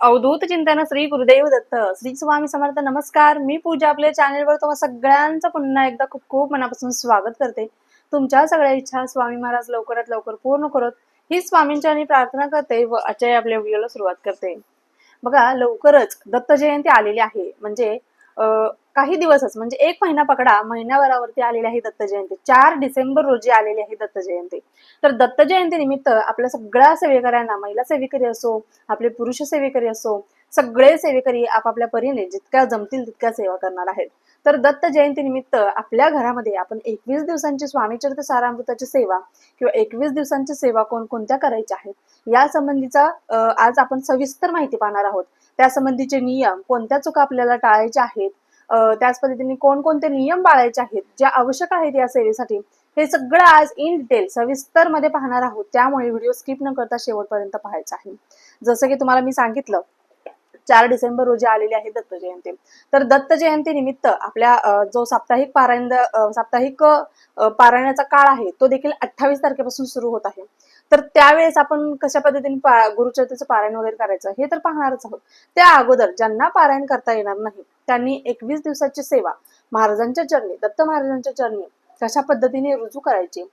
अवधूत चिंतन श्री गुरुदेव दत्त. श्री स्वामी समर्थ नमस्कार. मी पूजा आपल्या चॅनेलवर तुम्हाला सगळ्यांचं पुन्हा एकदा खूप खूप मनापासून स्वागत करते. तुमच्या सगळ्या इच्छा स्वामी महाराज लवकरात लवकर पूर्ण करत. ही स्वामींच्या आणि प्रार्थना करते व अचय आपल्या व्हिडिओला सुरुवात करते. बघा लवकरच दत्त जयंती आलेली आहे. म्हणजे काही दिवसच म्हणजे एक महिना पकडा महिन्याभरावरती आलेली आहे दत्त जयंती. चार डिसेंबर रोजी आलेली आहे दत्त जयंती. तर दत्त जयंती निमित्त आपल्या सगळ्या सेवेकऱ्यांना महिला सेवेकरी असो आपले पुरुष सेवेकरी असो सगळे सेवेकरी आपापल्या परीने जितक्या जमतील तितक्या सेवा करणार आहेत. तर दत्त जयंती निमित्त आपल्या घरामध्ये आपण एकवीस दिवसांची स्वामीचरित्र सारामृताची सेवा किंवा एकवीस दिवसांची सेवा कोणकोणत्या करायच्या आहेत या संबंधीचा आज आपण सविस्तर माहिती पाहणार आहोत. त्या संबंधीचे नियम कोणत्या चुका आपल्याला टाळायच्या आहेत त्याच पद्धतीने कोणकोणते नियम पाळायचे आहेत ज्या आवश्यक आहेत या सेवेसाठी हे सगळं आज इन डिटेल सविस्तरमध्ये पाहणार आहोत. त्यामुळे व्हिडिओ स्किप न करता शेवटपर्यंत पाहायचा आहे. जसं की तुम्हाला मी सांगितलं चार डिसेंबर रोजी आलेली आहे दत्त जयंती. तर दत्त जयंती निमित्त आपल्या जो साप्ताहिक पारायण साप्ताहिक पारायणाचा काळ आहे तो देखील अठ्ठावीस तारखेपासून सुरू होत आहे. तर त्यावेळेस आपण कशा पद्धतीने पा- गुरुचरित्राचं पारायण वगैरे करायचं हे तर पाहणारच आहोत. त्या अगोदर ज्यांना पारायण करता येणार नाही त्यांनी एकवीस दिवसाची सेवा महाराजांच्या चरणी दत्त महाराजांच्या चरणी कशा पद्धतीने रुजू करायची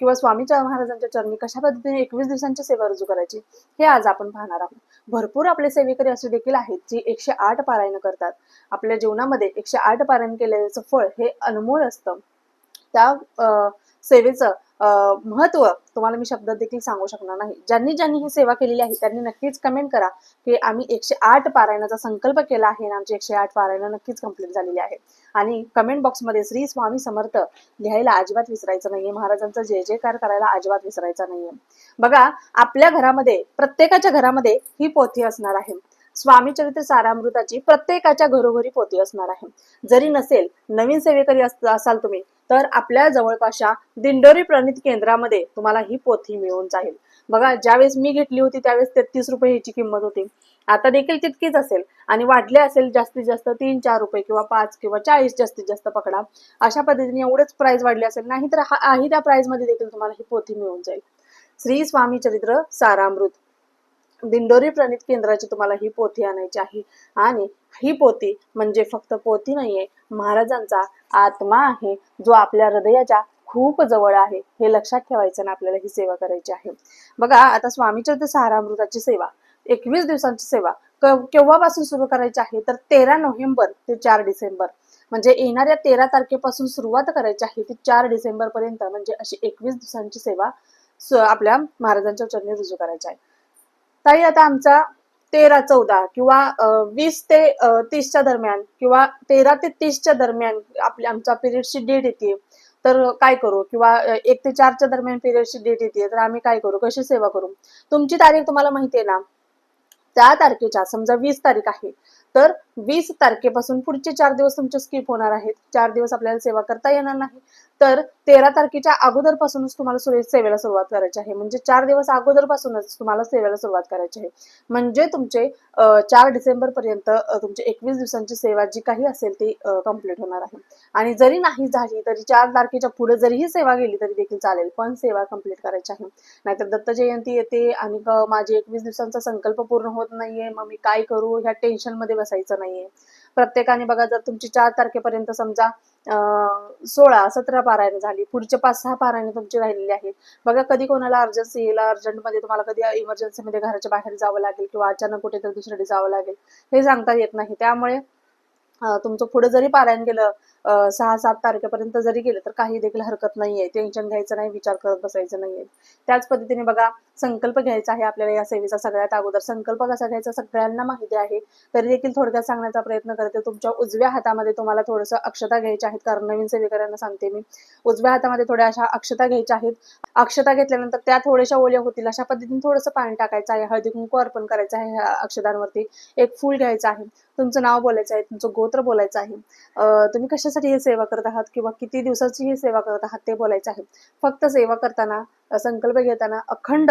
किंवा स्वामीच्या महाराजांच्या चरणी कशा पद्धतीने एकवीस दिवसांची सेवा रुजू करायची हे आज आपण पाहणार आहोत. भरपूर आपले सेवेकरी असे देखील आहेत जी एकशे आठ पारायण करतात. आपल्या जीवनामध्ये एकशे आठ पारायण केल्याचं फळ हे अनमोल असतं. त्या अं, सेवेचं महत्त्व तुम्हाला मी शब्दात देखील सांगू शकणार नाही. ज्यांनी ज्यांनी ही सेवा केलेली आहे त्यांनी नक्कीच कमेंट करा की आम्ही एकशे आठ पारायणाचा संकल्प केला आहे आणि आमची एकशे आठ पारायण नक्कीच कंप्लीट झालेली आहे आणि कमेंट बॉक्समध्ये श्री स्वामी समर्थ लिहायला अजिबात विसरायचं नाहीये. महाराजांचा जय जयकार करायला अजिबात विसरायचा नाहीये. बघा आपल्या घरामध्ये प्रत्येकाच्या घरामध्ये ही पोथी असणार आहे. स्वामी चरित्र सारामृताची प्रत्येकाच्या घरोघरी पोथी असणार आहे. जरी नसेल नवीन सेवेकरी असाल तुम्ही तर आपल्या जवळपासच्या दिंडोरी प्रणित केंद्रामध्ये तुम्हाला ही पोथी मिळून जाईल. बघा ज्यावेळेस मी घेतली होती त्यावेळेस तेहतीस रुपये ह्याची किंमत होती. आता देखील तितकीच असेल आणि वाढले असेल जास्तीत जास्त तीन चार रुपये किंवा पाच किंवा चाळीस जास्तीत जास्त पकडा. अशा पद्धतीने एवढेच प्राइस वाढले असेल नाही तर हा- त्या प्राइसमध्ये देखील तुम्हाला ही पोथी मिळून जाईल. श्री स्वामी चरित्र सारामृत. दिंडोरी प्रणित केंद्राची तुम्हाला ही पोथी आणायची आहे. आणि ही पोथी म्हणजे फक्त पोथी नाहीये महाराजांचा आत्मा आहे जो आपल्या हृदयाच्या खूप जवळ आहे. हे लक्षात ठेवायचं आणि आपल्याला ही सेवा करायची आहे. बघा आता स्वामीचरित्र सहारामृताची सेवा एकवीस दिवसांची सेवा केव्हापासून सुरू करायची आहे? तर तेरा नोव्हेंबर ते चार डिसेंबर. म्हणजे येणाऱ्या तेरा तारखेपासून सुरुवात करायची आहे ती चार डिसेंबर पर्यंत. म्हणजे अशी एकवीस दिवसांची सेवा आपल्या महाराजांच्या चरणी रुजू करायची आहे. ताई आता आमचा तेरा चौदा किंवा वीस ते तीसच्या दरम्यान किंवा तेरा ते तीसच्या दरम्यान आपल्या आमचा पिरियडची डेट येते तर काय करू? किंवा एक ते चारच्या दरम्यान पिरियडची डेट येते तर आम्ही काय करू? कशी सेवा करू? तुमची तारीख तुम्हाला माहिती आहे ना? त्या तारखेच्या समजा वीस तारीख आहे. तर वीस तारखेपासून पुढचे चार दिवस तुमचे स्किप होणार आहेत. चार दिवस आपल्याला सेवा करता येणार नाही. तर तेरा तारखेच्या अगोदरपासूनच तुम्हाला सेवेला सुरुवात करायची आहे. म्हणजे चार दिवस अगोदरपासूनच तुम्हाला सेवेला सुरुवात करायची आहे. म्हणजे तुमचे चार डिसेंबर पर्यंत तुमची एकवीस दिवसांची सेवा जी काही असेल ती कंप्लीट होणार आहे. आणि जरी नाही झाली तरी चार तारखेच्या पुढे जरी ही सेवा गेली तरी देखील चालेल. पण सेवा कंप्लीट करायची आहे. नाहीतर दत्त जयंती येते आणि माझी माझे एकवीस दिवसांचा संकल्प पूर्ण होत नाहीये. मग मी काय करू? ह्या टेन्शनमध्ये बसायचं नाहीये. प्रत्येकाने बघा जर तुमची चार तारखेपर्यंत समजा सोळा सतरा पारायण झाली पुढचे पाच सहा पारायण तुमची राहिलेली आहेत. बघा कधी कोणाला अर्जन्सी येईल अर्जंटमध्ये तुम्हाला कधी इमर्जन्सीमध्ये घराच्या बाहेर जावं लागेल किंवा अचानक कुठेतरी दुसरीकडे जावं लागेल हे सांगता येत नाही. त्यामुळे तुमचं पुढे जरी पारायण गेलं सहा सात तारखेपर्यंत जरी गेलं तर काही देखील हरकत नाहीये. टेन्शन घ्यायचं नाही विचार करत बसायचं नाहीये. त्याच पद्धतीने बघा संकल्प घ्यायचा आहे आपल्याला या सेवेचा सगळ्यात अगोदर. संकल्प कसा घ्यायचा? सगळ्यांना माहिती आहे. तरी देखील थोडक्यात सांगण्याचा प्रयत्न करते. तुमच्या उजव्या हातामध्ये तुम्हाला थोडंसं अक्षता घ्यायच्या आहेत. कारण नवीन सेवेकऱ्यांना सांगते मी. उजव्या हातामध्ये थोड्या अशा अक्षता घ्यायच्या आहेत. अक्षता घेतल्यानंतर त्या थोड्याशा ओल्या होतील. अशा पद्धतीने थोडंसं पाणी टाकायचं आहे. हळदी कुंकू अर्पण करायचं आहे अक्षतांवरती. एक फूल घ्यायचं आहे. तुमचं नाव बोलायचं आहे तुमचं गोत्र बोलायचं आहे. तुम्ही कशासाठी ही सेवा करत आहात किंवा किती दिवसाची ही सेवा करत आहात ते बोलायचं आहे. फक्त सेवा करताना संकल्प घेताना अखंड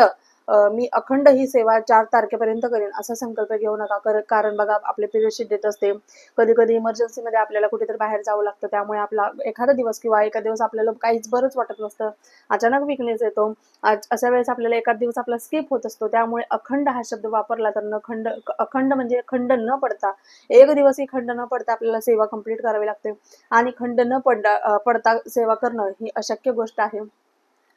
मी अखंड ही सेवा चार तारखेपर्यंत करेन असा संकल्प घेऊ नका. कारण बघा आपले पिरियडची डेट असते. कधी कधी इमर्जन्सीमध्ये आपल्याला कुठेतरी बाहेर जावं लागतं. त्यामुळे आपला एखादा दिवस किंवा एका दिवस आपल्याला काहीच बरंच वाटत नसतं. अचानक विकनेस येतो. आज- अशा वेळेस आपल्याला एखाद दिवस आपला स्किप होत असतो. त्यामुळे अखंड हा शब्द वापरला तर न खंड अखंड म्हणजे खंड न पडता एक दिवसही खंड न पडता आपल्याला सेवा कंप्लीट करावी लागते. आणि खंड न पडता पडता सेवा करणं ही अशक्य गोष्ट आहे.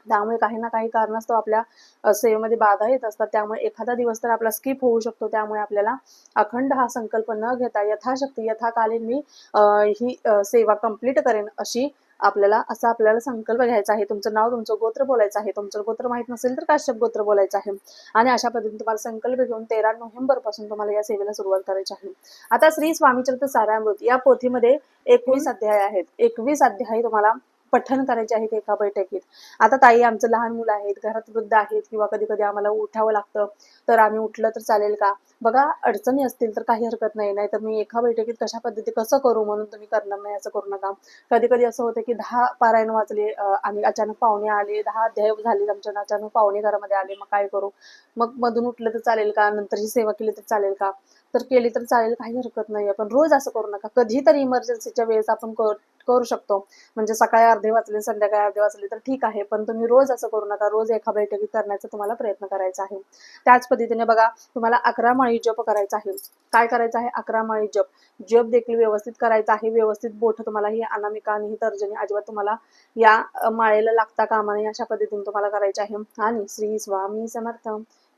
त्यामुळे काही ना काही कारणास्तव आपल्या सेवेमध्ये बाधा येत असतात. त्यामुळे एखादा दिवस तर आपला स्किप होऊ शकतो. त्यामुळे आपल्याला अखंड हा संकल्प न घेता यथाशक्ती यथाकालीन मी ही सेवा कंप्लीट करेन अशी आपल्याला असा आपल्याला संकल्प घ्यायचा आहे. तुमचं नाव तुमचं गोत्र बोलायचं आहे. तुमचं गोत्र माहीत नसेल तर काश्यप गोत्र बोलायचं आहे. आणि अशा पद्धतीने तुम्हाला संकल्प घेऊन तेरा नोव्हेंबरपासून तुम्हाला या सेवेला सुरुवात करायची आहे. आता श्री स्वामीचरित्र सारामृत या पोथीमध्ये एकवीस अध्याय आहेत. एकवीस अध्याय तुम्हाला पठण करायचे आहेत एका बैठकीत. आता ताई आमचं लहान मुलं आहेत घरात वृद्ध आहेत किंवा कधी कधी आम्हाला उठावं लागतं तर आम्ही उठलं तर चालेल का? बघा अडचणी असतील तर काही हरकत नाही नाही तर मी एका बैठकीत कशा पद्धती कसं करू म्हणून तुम्ही करणार नाही असं करू नका. कधी कधी असं होतं की दहा पारायण वाचले आम्ही आणि अचानक पाहुणे आले दहा अध्याय झाले आमच्या अचानक पाहुणे घरामध्ये आले मग काय करू? मग मधून उठलं तर चालेल का? नंतर ही सेवा केली तर चालेल का? तर केली तर चालेल काही हरकत नाही पण रोज असं करू नका. कधीतरी इमर्जन्सीच्या वेळेस आपण करू शकतो. म्हणजे सकाळी अर्धे वाचले संध्याकाळी अर्धे वाचले तर ठीक आहे. पण तुम्ही रोज असं करू नका. रोज एका बैठकीत करण्याचा तुम्हाला प्रयत्न करायचा आहे. त्याच पद्धतीने बघा तुम्हाला अकरा माळी जप करायचा आहे. काय करायचं आहे? अकरा माळी जप. जप देखील व्यवस्थित करायचा आहे. व्यवस्थित बोट तुम्हाला ही अनामिका आणि ही तर्जनी अजिबात तुम्हाला या माळेला लागता कामा नये अशा पद्धतीने तुम्हाला करायचे आहे. आणि श्री स्वामी समर्थ.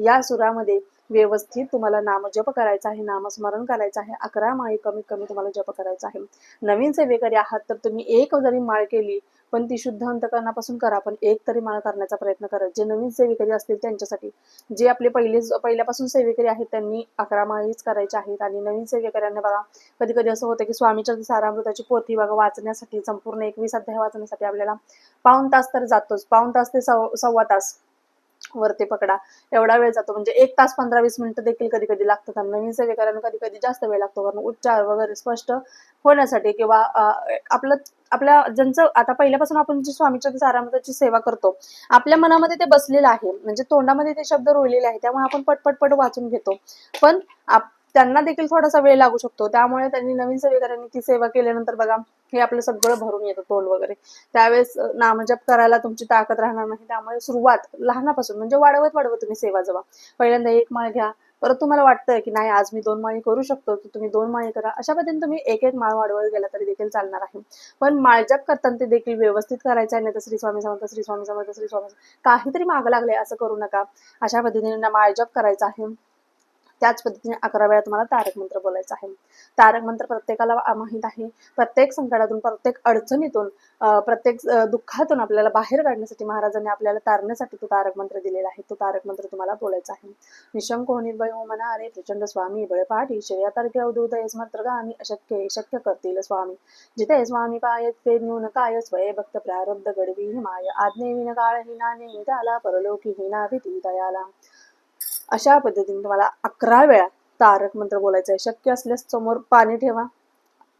या सुरामध्ये व्यवस्थित तुम्हाला नामजप करायचा आहे नामस्मरण करायचं आहे अकरा माळी कमीत कमी तुम्हाला जप करायचा आहे. नवीन सेवेकरी आहात तर तुम्ही एक जरी माळ केली पण ती शुद्ध अंतकरणापासून करा पण एक तरी माळ करण्याचा प्रयत्न करा. जे नवीन सेवेकरी असतील त्यांच्यासाठी जे आपले पहिले पहिल्यापासून सेवेकरी आहेत त्यांनी अकरा माळीच करायच्या आहेत. आणि नवीन सेवेकऱ्यांना बघा कधी कधी असं होतं की स्वामीच्या सारामृताची पोथी बघा वाचण्यासाठी संपूर्ण एकवीस अध्याय वाचण्यासाठी आपल्याला पाऊण तास तर जातोच. पाऊण तास ते सव- सव्वा तास. वरती पकडा. एवढा वेळ जातो. म्हणजे एक तास पंधरा वीस मिनिटं देखील कधी कधी लागतात आणि नवीन सेवेकरांना कधी कधी जास्त वेळ लागतो. कारण उच्चार वगैरे स्पष्ट होण्यासाठी किंवा आपलं आपल्या ज्यांचं आता पहिल्यापासून आपण जी स्वामीच्या सारामृताची सेवा करतो आपल्या मनामध्ये ते बसलेलं आहे. म्हणजे तोंडामध्ये ते शब्द रोळलेले आहे त्यामुळे आपण पटपट पट वाचून घेतो. पण आप- त्यांना देखील थोडासा वेळ लागू शकतो. त्यामुळे त्यांनी नवीन सेवेकऱ्यांनी ती सेवा केल्यानंतर बघा हे आपलं सगळं भरून येतं तोंड वगैरे. त्यावेळेस नामजप करायला तुमची ताकद राहणार नाही. त्यामुळे सुरुवात लहानापासून म्हणजे वाढवत वाढवत तुम्ही सेवा जवा. पहिल्यांदा एक माळ घ्या. परत तुम्हाला वाटतंय की नाही आज मी दोन माळी करू शकतो तर तुम्ही दोन माळी करा. अशा पद्धतीने तुम्ही एक एक माळ वाढवत गेला तरी देखील चालणार आहे. पण माळजप करताना ते देखील व्यवस्थित करायचं आहे नाही तर श्री स्वामी समर्थ श्री स्वामी समर्थ श्री स्वामी काहीतरी माग लागले असं करू नका. अशा पद्धतीने माळजप करायचा आहे. त्याच पद्धतीने अकरा वेळा तुम्हाला तारक मंत्र बोलायचा आहे. तारक मंत्र प्रत्येकाला माहीत आहे. प्रत्येक संकटातून प्रत्येक अडचणीतून प्रत्येक दुःखातून आपल्याला बाहेर काढण्यासाठी महाराजांनी आपल्याला तारण्यासाठी तो तारक मंत्र दिलेला आहे. तो तारक मंत्र तुम्हाला बोलायचा आहे. निशंक हो, निर्भय हो, मना अरे प्रचंड स्वामी बळपाठी श्रेया तारखे अवधूत स्मर्तगा गामी अशक्य शक्य करतील स्वामी. जिथे स्वामी पायत ते न्यून काय स्वय भक्त प्रारब्ध गडवी माय आज्ञे विन काळ हिना नाने त्याला परलोकी हिना भीती दयाला. अशा पद्धतीने तुम्हाला अकरा वेळा तारक मंत्र बोलायचं आहे. शक्य असल्यास समोर पाणी ठेवा.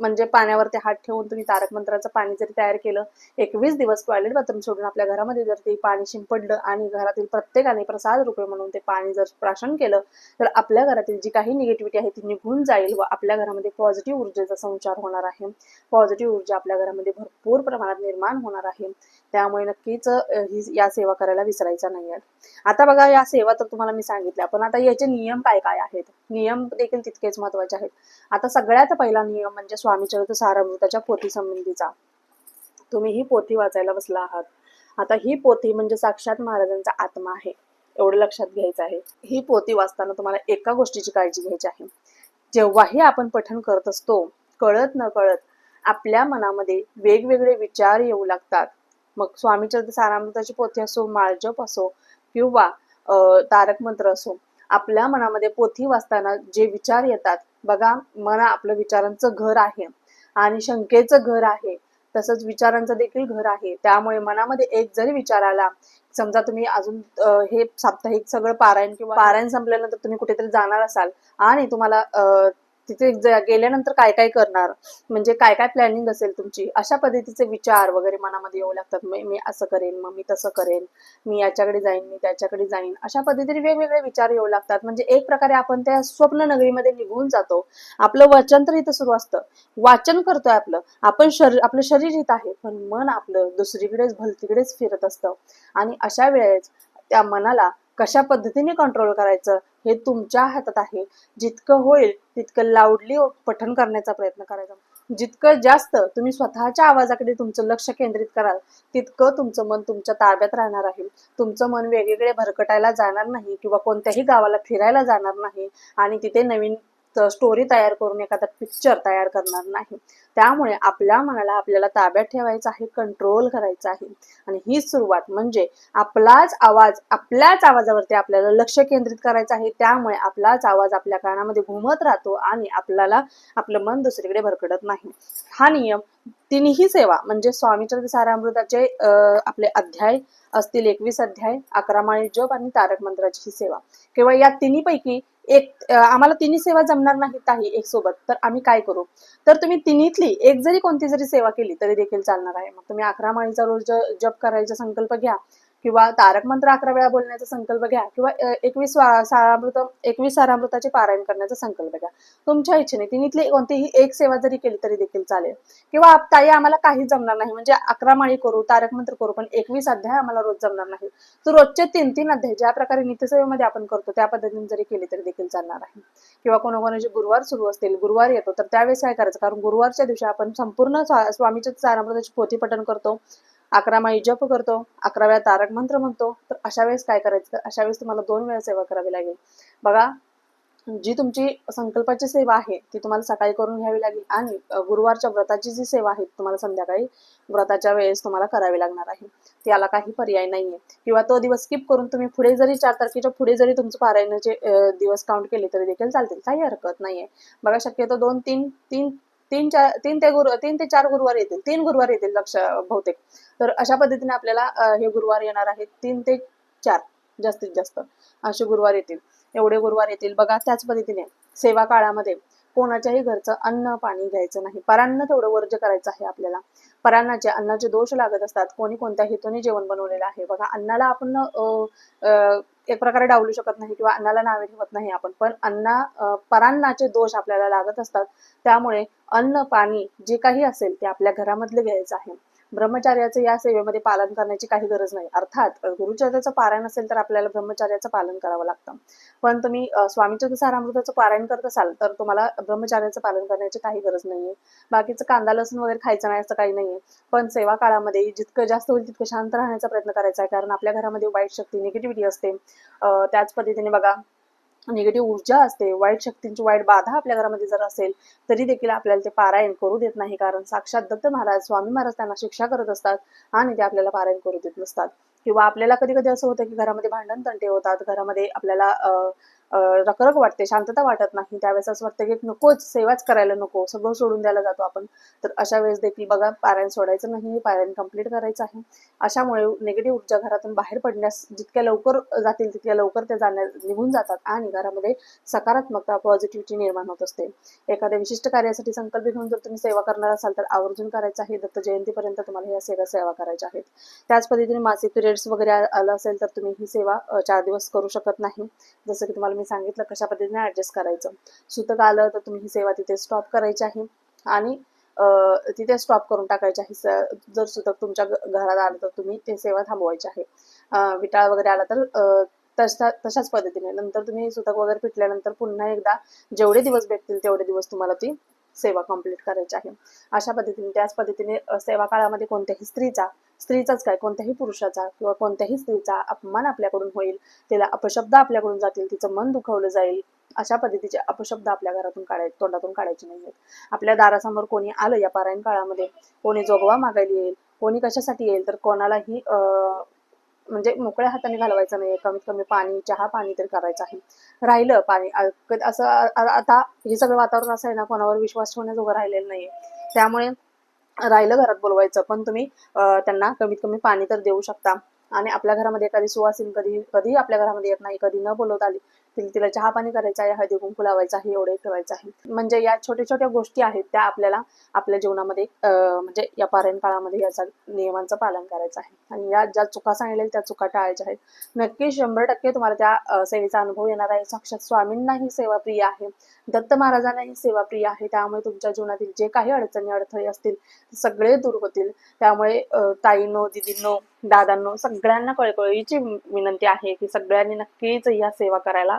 म्हणजे पाण्यावरती हात ठेवून तुम्ही तारक मंत्राचं पाणी जरी तयार केलं एकवीस दिवस टॉयलेट बाथरूम सोडून आपल्या घरामध्ये जर ते पाणी शिंपडलं आणि घरातील प्रत्येकाने प्रसाद रूपे म्हणून ते पाणी जर प्राशन केलं तर आपल्या घरातील जी काही निगेटिव्हिटी आहे ती निघून जाईल व आपल्या घरामध्ये पॉझिटिव्ह ऊर्जेचा संचार होणार आहे. पॉझिटिव्ह ऊर्जा आपल्या घरामध्ये भरपूर प्रमाणात निर्माण होणार आहे. त्यामुळे नक्कीच ही या सेवा करायला विसरायचा नाही आता बघा या सेवा तर तुम्हाला मी सांगितल्या पण आता याचे नियम काय काय आहेत? नियम देखील तितकेच महत्त्वाचे आहेत. आता सगळ्यात पहिला नियम म्हणजे स्वामीचरित्र सारामृताच्या पोथी संबंधीचा. तुम्ही ही पोथी वाचायला बसला आहात. आता ही पोथी म्हणजे साक्षात महाराजांचा आत्मा आहे. एवढं लक्षात घ्यायचं आहे. ही पोथी वाचताना तुम्हाला एका गोष्टीची काळजी घ्यायची आहे. जेव्हाही आपण पठण करत असतो कळत न कळत आपल्या मनामध्ये वेगवेगळे विचार येऊ लागतात. मग स्वामीचरित्र सारामृताची पोथी असो माळजप असो किंवा तारक मंत्र असो आपल्या मनामध्ये पोथी वाचताना जे विचार येतात बघा मन आपलं विचारांचं घर आहे आणि शंकेचं घर आहे तसंच विचारांचं देखील घर आहे. त्यामुळे मनामध्ये एक जरी विचार आला समजा तुम्ही अजून हे साप्ताहिक सगळं पारायण किंवा पारायण संपल्यानंतर तुम्ही कुठेतरी जाणार असाल आणि तुम्हाला अं, तिथे गेल्यानंतर काय काय करणार? म्हणजे काय काय प्लॅनिंग असेल तुमची? अशा पद्धतीचे विचार वगैरे मनामध्ये येऊ लागतात. मी मी असं करेन मग मी तसं करेन मी याच्याकडे जाईन मी त्याच्याकडे जाईन. अशा पद्धतीने वेगवेगळे विचार येऊ लागतात. म्हणजे एक प्रकारे आपण त्या स्वप्न नगरीमध्ये निघून जातो. आपलं वाचन तर इथं सुरू असतं. वाचन करतोय आपलं. आपण शरीर आपलं शरीर इथं आहे पण मन आपलं दुसरीकडेच भलतीकडेच फिरत असतं. आणि अशा वेळेस त्या मनाला कशा पद्धतीने कंट्रोल करायचं? हे तुमच्या हातात आहे. जितकं होईल तितकं लाऊडली पठण करण्याचा प्रयत्न करायचा. जितकं जास्त तुम्ही स्वतःच्या आवाजाकडे तुमचं लक्ष केंद्रित कराल तितकं तुमचं मन तुमच्या ताब्यात राहणार आहे. तुमचं मन वेगवेगळे भरकटायला जाणार नाही किंवा कोणत्याही गावाला फिरायला जाणार नाही आणि तिथे नवीन स्टोरी तयार करून एखादा पिक्चर तयार करणार नाही. त्यामुळे आपल्या मनाला आपल्याला ताब्यात ठेवायचं आहे कंट्रोल करायचं आहे. आणि ही सुरुवात म्हणजे आपलाच आवाज आपल्याच आवाजावरती आपल्याला लक्ष केंद्रित करायचं आहे. त्यामुळे आपलाच आवाज आपल्या कानामध्ये घुमत राहतो आणि आपल्याला आपलं मन दुसरीकडे भरकडत नाही. हा नियम तिन्ही सेवा म्हणजे स्वामीचरित्र सारामृताचे आपले अध्याय असतील एकवीस अध्याय अकरा माळी जप आणि तारक मंत्राची ही सेवा. किंवा या तिन्हीपैकी एक आम्हाला तिन्ही सेवा जमणार नाही काही एक सोबत तर आम्ही काय करू? तर तुम्ही तिन्हीतली एक जरी कोणती जरी सेवा केली तरी देखील चालणार आहे. मग तुम्ही अकरा माळीचा रोज जप करायचा संकल्प घ्या. किंवा तारक मंत्र अकरा वेळा बोलण्याचा संकल्प घ्या किंवा एकवीस सारामृत एकवीस सारामृताचे पारायण करण्याचा संकल्प घ्या. तुमच्या इच्छेने तिन्हीतली कोणतीही एक सेवा जरी केली तरी देखील चालेल. किंवा ताई आम्हाला काही जमणार नाही. म्हणजे अकरा माळी करू तारक मंत्र करू पण एकवीस अध्याय आम्हाला रोज जमणार नाही. तर रोजचे तीन तीन अध्याय ज्या प्रकारे नित्यसेवेमध्ये आपण करतो त्या पद्धतीने जरी केले तरी देखील चालणार आहे. किंवा कोणाकोणाचे गुरुवार सुरू असतील गुरुवार येतो तर त्यावेळेस काय करायचं? कारण गुरुवारच्या दिवशी आपण संपूर्ण स्वामीच्या सारामृताची पोथी पठण करतो. अकरा माळी जप करतो अकरा वेळा तारक मंत्र म्हणतो तर अशा वेळेस काय करायचं? तर अशा वेळेस तुम्हाला दोन वेळा सेवा करावी लागेल. बघा जी तुमची संकल्पाची सेवा आहे ती तुम्हाला सकाळी करून घ्यावी लागेल आणि गुरुवारच्या व्रताची जी सेवा आहे तुम्हाला संध्याकाळी व्रताच्या वेळेस तुम्हाला करावी लागणार आहे. त्याला काही पर्याय नाहीये. किंवा तो दिवस स्किप करून तुम्ही पुढे जरी चार तारखेच्या पुढे जरी तुमचं पारायणाचे दिवस काउंट केले तरी देखील चालतील. काही हरकत नाहीये. बघा शक्यतो दोन तीन तीन तीन चार तीन ते गुरु तीन ते चार गुरुवार येतील. तीन गुरुवार येतील लक्ष बहुतेक. तर अशा पद्धतीने आपल्याला हे गुरुवार येणार आहेत. तीन ते चार जास्तीत जास्त असे गुरुवार येतील. एवढे गुरुवार येतील. बघा त्याच पद्धतीने सेवा काळामध्ये कोणाच्याही घरचं अन्न पाणी घ्यायचं नाही. परान्न तेवढं वर्ज करायचं आहे आपल्याला. परान्नाचे अन्नाचे दोष लागत असतात. कोणी कोणत्या हेतूने जेवण बनवलेलं आहे? बघा अन्नाला आपण अं, अं, एक प्रकारे डावलू शकत नाही किंवा अन्नाला नावे ठेवत नाही आपण. पण अन्ना अं, परान्नाचे दोष आपल्याला लागत असतात. त्यामुळे अन्न पाणी जे काही असेल ते आपल्या घरामधले घ्यायचं आहे. ब्रह्मचार्याचं या सेवेमध्ये पालन करण्याची काही गरज नाही. अर्थात गुरुचर्याचं पारायण असेल तर आपल्याला ब्रह्मचार्याचं पालन करावं लागतं. पण तुम्ही अं, स्वामीच्या सारामृताचं पारायण करत असाल तर तुम्हाला ब्रह्मचार्याचं पालन करण्याची काही गरज नाहीये. बाकीचं कांदा लसूण वगैरे खायचं नाही असं काही नाहीये. पण सेवा काळामध्ये जितकं जास्त होईल तितकं शांत राहण्याचा प्रयत्न करायचा आहे. कारण आपल्या घरामध्ये वाईट शक्ती निगेटिव्हिटी असते. त्याच पद्धतीने बघा निगेटिव्ह ऊर्जा असते वाईट शक्तींची वाईट बाधा आपल्या घरामध्ये जर असेल तरी देखील आपल्याला ते पारायण करू देत नाही. कारण साक्षात दत्त महाराज स्वामी महाराज त्यांना शिक्षा करत असतात आणि ते आपल्याला पारायण करू देत नसतात. किंवा आपल्याला कधी कधी असं होतं की घरामध्ये भांडण तंटे होतात घरामध्ये आपल्याला अं, अं, रखरख वाटते शांतता वाटत नाही. त्यावेळेस असं वाटतं की नकोच सेवाच करायला नको सगळं सोडून द्यायला जातो आपण. तर अशा वेळेस देखील बघा पारायण सोडायचं नाही पारायण कंप्लीट करायचं आहे. अशामुळे निगेटिव्ह ऊर्जा घरातून बाहेर पडण्यास जितक्या लवकर जातील तितक्या लवकर त्या जाण्या निघून जातात आणि घरामध्ये सकारात्मकता पॉझिटिव्हिटी निर्माण होत असते. एखाद्या विशिष्ट कार्यासाठी संकल्प घेऊन जर तुम्ही सेवा करणार असाल तर आवर्जून करायचं आहे. दत्त जयंतीपर्यंत तुम्हाला या सेवा सेवा करायच्या आहेत. त्याच पद्धतीने मासिक पिरियड्स वगैरे आलं असेल तर तुम्ही ही सेवा चार दिवस करू शकत नाही. जसं की तुम्हाला मी सांगितलं कशा पद्धतीने ॲडजस्ट करायचं. सुतक आलं तर तुम्ही ही सेवा तिथे स्टॉप करायची आहे. आणि तिथे स्टॉप करून टाकायची आहे. जर सुतक तुमच्या घरात आलं तर तुम्ही ते सेवा थांबवायची आहे. विटाळ वगैरे आला तर तशा तशाच पद्धतीने. नंतर तुम्ही सुतक वगैरे पिटल्यानंतर पुन्हा एकदा जेवढे दिवस भेटतील तेवढे दिवस तुम्हाला ती सेवा कंप्लीट करायची आहे. अशा पद्धतीने त्याच पद्धतीने सेवा काळामध्ये कोणत्याही स्त्रीचा स्त्रीचाच काय कोणत्याही पुरुषाचा किंवा कोणत्याही स्त्रीचा अपमान आपल्याकडून होईल तिला अपशब्द आपल्याकडून जातील तिचं मन दुखवलं जाईल अशा पद्धतीचे अपशब्द आपल्या घरातून काढाय तोंडातून काढायचे नाहीयेत. आपल्या दारासमोर कोणी आलं या पारायण काळामध्ये कोणी जोगवा मागायला येईल कोणी कशासाठी येईल तर कोणालाही अं, म्हणजे मोकळ्या हाताने घालवायचं नाही कमीत कमी पाणी चहा पाणी तरी करायचं आहे. राहिलं पाणी. असं आता हे सगळं वातावरण असं आहे ना कोणावर विश्वास ठेवण्याजोगं राहिलेलं नाहीये. त्यामुळे राहिलं घरात बोलवायचं. पण तुम्ही त्यांना कमीत कमी पाणी तर देऊ शकता. आणि आपल्या घरामध्ये एखादी सुवासीन कधी कधी आपल्या घरामध्ये येत नाही कधी न बोलवता आली तिला चहा पाणी करायचा आहे हळदी कुंकू लावायचा आहे एवढे ठेवायचं आहे. म्हणजे या छोट्या छोट्या गोष्टी आहेत त्या आपल्याला आपल्या जीवनामध्ये अं, म्हणजे या पारायण काळामध्ये याचा नियमांचं पालन करायचं आहे. आणि या ज्या चुका सांगितल्या त्या चुका टाळायच्या आहेत. नक्की शंभर टक्के तुम्हाला त्या सेवेचा अनुभव येणार आहे. साक्षात स्वामींनाही सेवा प्रिय आहे. दत्त महाराजांनाही सेवा प्रिय आहे. त्यामुळे तुमच्या जीवनातील जे काही अडचणी अडथळे असतील सगळे दूर होतील. त्यामुळे ताईनो ताईंनो दिदींनो दादांनो सगळ्यांना कळकळीची विनंती आहे की सगळ्यांनी नक्कीच या सेवा करायला